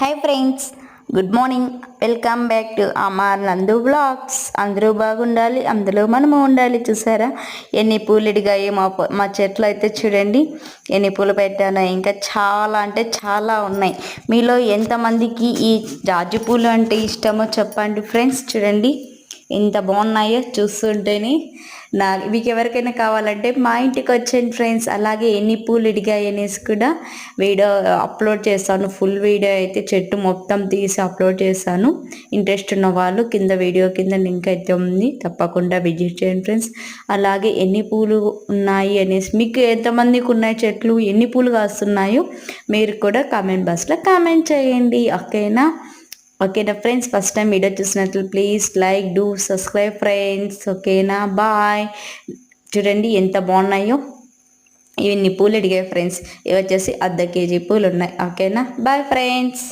Hi friends good morning welcome back to Amar Nandu blogs అందరూ బాగుండాలి అందులో మనము ఉండాలి చూసారా? ఎన్ని పూలు ఎడిగాయి మా మా చెట్లు అయితే చూడండి ఎన్ని పూలు పెట్టానో ఇంకా చాలా అంటే చాలా ఉన్నాయి. మీలో ఎంతమందికి ఈ జాజి పూలు అంటే ఇష్టమో చెప్పండి ఫ్రెండ్స్ చూడండి. ఇంత బాగున్నాయో చూస్తుంటేనే నా మీకు ఎవరికైనా కావాలంటే మా ఇంటికి వచ్చేయండి ఫ్రెండ్స్. అలాగే ఎన్ని పూలు ఇడిగాయి అనేసి కూడా వీడియో అప్లోడ్ చేస్తాను. ఫుల్ వీడియో అయితే చెట్టు మొత్తం తీసి అప్లోడ్ చేస్తాను. ఇంట్రెస్ట్ ఉన్న వాళ్ళు కింద వీడియో కింద లింక్ అయితే ఉంది. తప్పకుండా విజిట్ చేయండి ఫ్రెండ్స్. అలాగే ఎన్ని పూలు ఉన్నాయి అనేసి మీకు ఎంతమందికి ఉన్నాయి చెట్లు? ఎన్ని పూలు కాస్తున్నాయో మీరు కూడా కామెంట్ బాక్స్లో కామెంట్ చేయండి. ఓకేనా? ఓకేనా ఫ్రెండ్స్ ఫస్ట్ టైం వీడియో చూసినట్లు please like do subscribe friends ఓకేనా బాయ్ చూడండి ఎంత బాగున్నాయో. ఇవన్నీ పూలు అడిగాయి ఫ్రెండ్స్ ఇవి వచ్చేసి అర్ధ కేజీ పూలు ఉన్నాయి. ఓకేనా బాయ్ ఫ్రెండ్స్